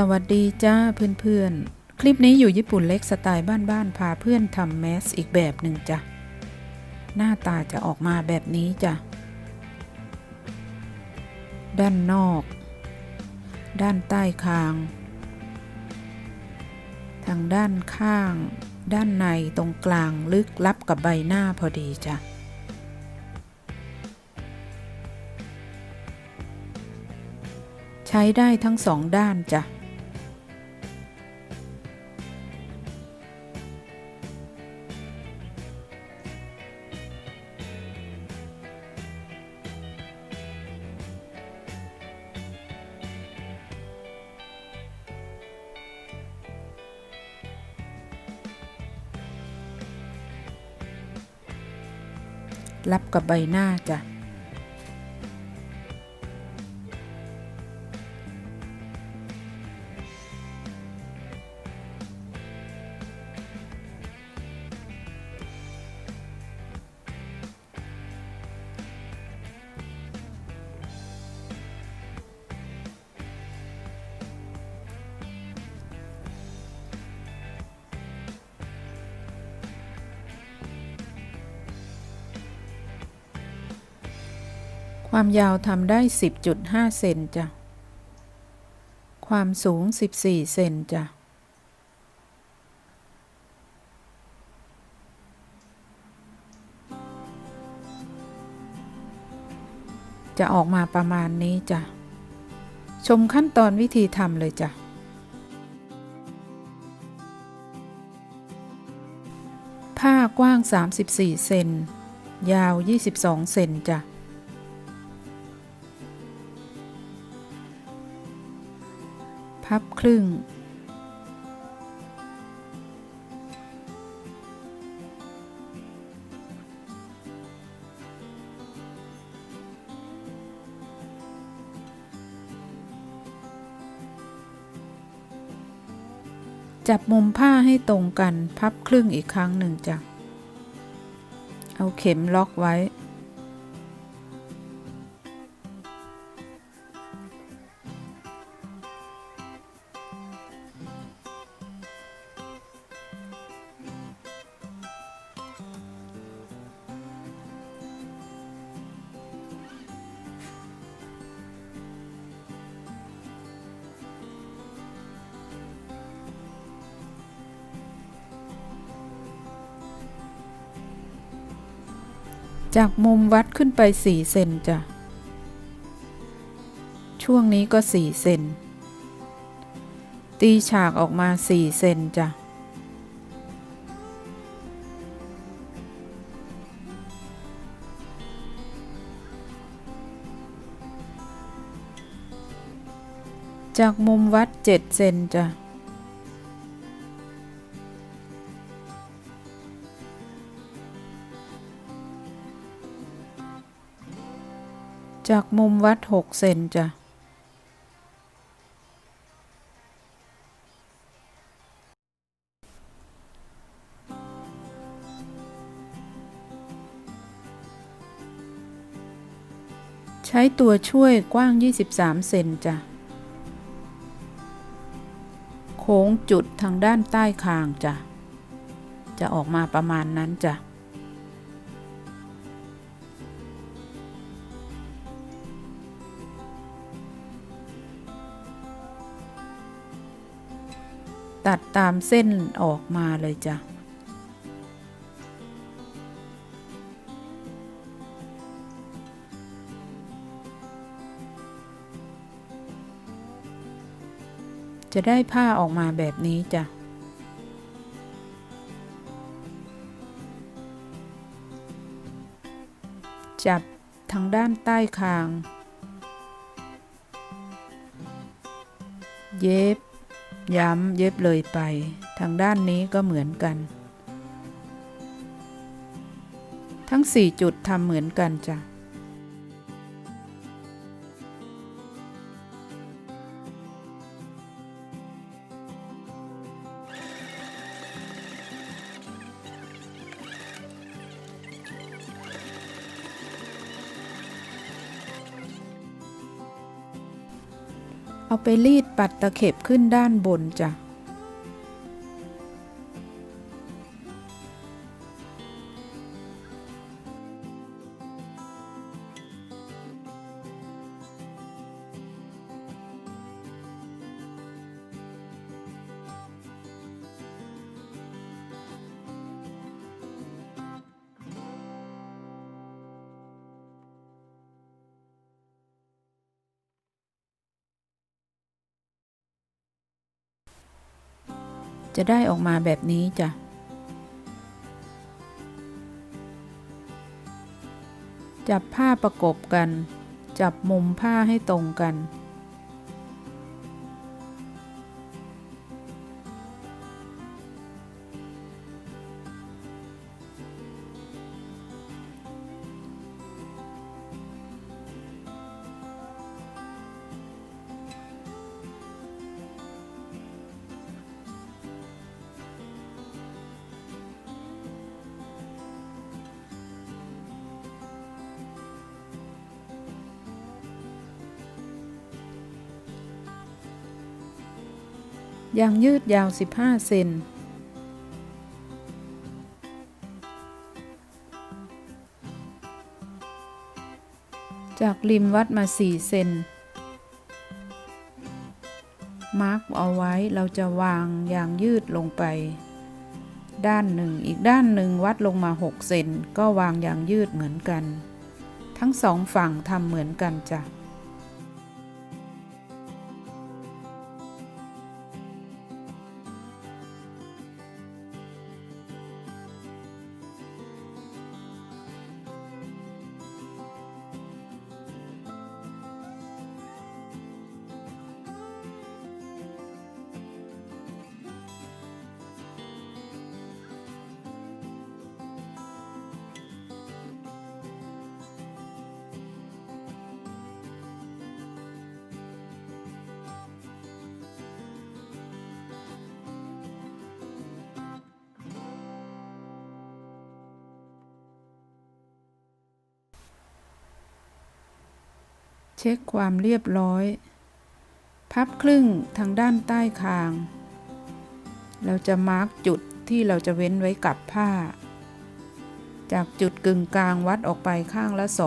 สวัสดีจ้าเพื่อนๆ คลิปนี้อยู่ญี่ปุ่นเล็กสไตล์บ้านๆพาเพื่อนทำแมสอีกแบบหนึ่งจ้ะ หน้าตาจะออกมาแบบนี้จ้ะ ด้านนอก ด้านใต้คาง ทางด้านข้าง ด้านในตรงกลางลึกลับกับใบหน้าพอดีจ้ะใช้ได้ทั้งสองด้านจ้ะ รับกับใบหน้าจ้ะ ความยาวทำได้ 10.5 เซนจ้ะ ความสูง 14 เซนจ้ะ จะออกมาประมาณนี้จ้ะ ชมขั้นตอนวิธีทำเลยจ้ะ ผ้ากว้าง 34 เซน ยาว 22 เซนจ้ะ พับครึ่ง จับมุมผ้าให้ตรงกันพับครึ่งอีกครั้งหนึ่งจ้ะเอาเข็มล็อกไว้ จากมุมวัดขึ้นไป 4 เซนจ้ะ ช่วงนี้ก็ 4 เซน ตีฉากออกมา 4 เซนจ้ะ จากมุมวัด 7 เซนจ้ะ จากมุมวัด6เซนจ้ะ ใช้ตัวช่วยกว้าง 23 เซนจ้ะ โค้งจุดทางด้านใต้คางจ้ะ จะออกมาประมาณนั้นจ้ะ ตัดตามเส้นออกมาเลยจ้ะจะได้ผ้าออกมาแบบนี้จ้ะ จับทางด้านใต้คาง เย็บ ย้ำเย็บเลยไป ทางด้านนี้ก็เหมือนกัน ทั้ง 4 จุดทำเหมือนกันจ้ะ เอาไปรีดปัดตะเข็บขึ้นด้านบนจ้ะ จะได้ออกมาแบบนี้จ้ะ จับผ้าประกบกัน จับมุมผ้าให้ตรงกัน ยางยืดยาว 15 เซน จากริมวัดมา 4 เซน มาร์กเอาไว้เราจะวางยางยืดลงไป ด้านหนึ่งอีกด้านหนึ่งวัดลงมา 6 เซน ก็วางยางยืดเหมือนกัน ทั้งสองฝั่งทำเหมือนกันจ้ะ เช็คความเรียบร้อย พับครึ่งทางด้านใต้คาง เราจะมาร์กจุดที่เราจะเว้นไว้กับผ้า จากจุดกึ่งกลางวัดออกไปข้างละ 2.5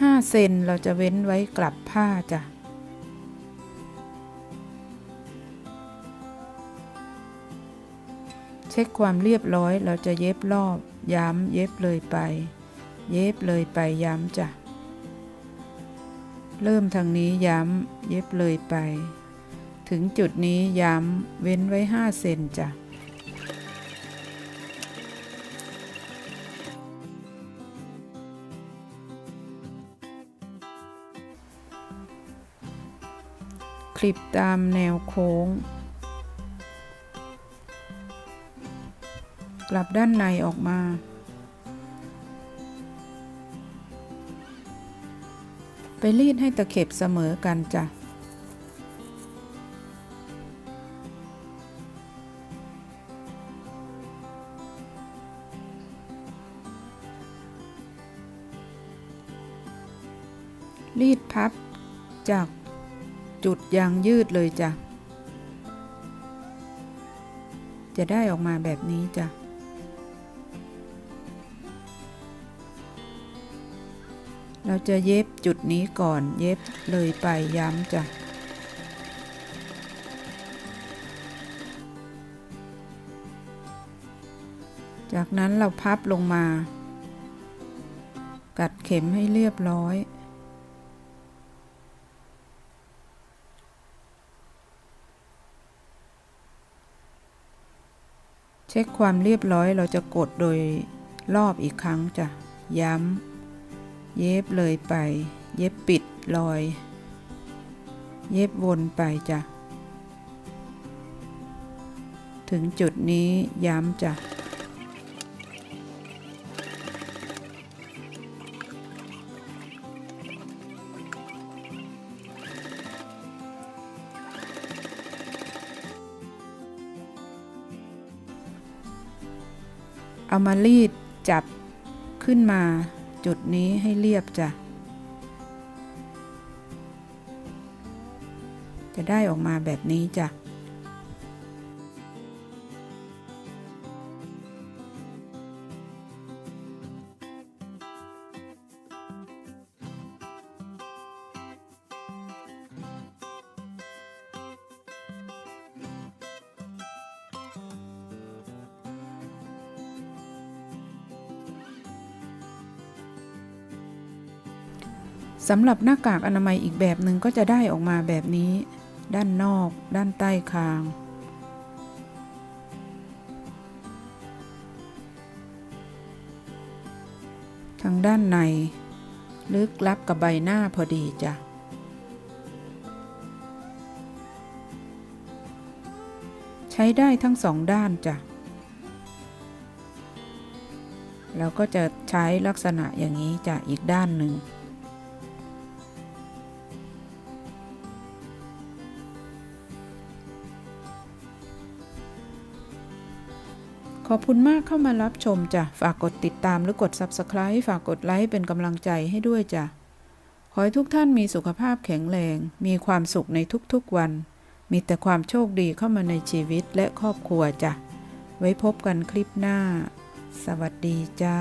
5เซนเราจะเว้นไว้กลับผ้าจ้ะ ช็คความเรียบร้อย เราจะเย็บรอบ ย้ำเย็บเลยไป เย็บเลยไปย้ำจ้ะ เริ่มทางนี้ย้ำ เย็บเลยไป ถึงจุดนี้ย้ำ เว้นไว้ 5 เซนจ้ะคลิปตามแนวโค้ง กลับด้านในออกมา ไปรีดให้ตะเข็บเสมอกันจ้ะรีดพับจากจุดยางยืดเลยจ้ะ จะได้ออกมาแบบนี้จ้ะ เราจะเย็บจุดนี้ก่อนเย็บเลยไปย้ำจ้ะจากนั้นเราพับลงมา กัดเข็มให้เรียบร้อย เช็คความเรียบร้อยเราจะกดโดยรอบอีกครั้งจ้ะ ย้ำ เย็บเลยไป เย็บปิดรอย เย็บวนไปจ้ะ ถึงจุดนี้ย้ำจ้ะเอามารีดจับขึ้นมา จุดนี้ให้เรียบจ้ะ จะได้ออกมาแบบนี้จ้ะ สำหรับหน้ากากอนามัยอีกแบบหนึ่งก็จะได้ออกมาแบบนี้ ด้านนอก ด้านใต้คาง ทางด้านใน ลึกลับกับใบหน้าพอดีจ้ะใช้ได้ทั้งสองด้านจ้ะแล้วก็จะใช้ลักษณะอย่างนี้จ้ะอีกด้านหนึ่ง ขอบคุณมากเข้ามารับชมจ้ะ ฝากกดติดตามหรือกด Subscribe ฝากกดไลค์เป็นกำลังใจให้ด้วยจ้ะ ขอให้ทุกท่านมีสุขภาพแข็งแรง มีความสุขในทุกๆวัน มีแต่ความโชคดีเข้ามาในชีวิตและครอบครัวจ้ะ ไว้พบกันคลิปหน้า สวัสดีจ้า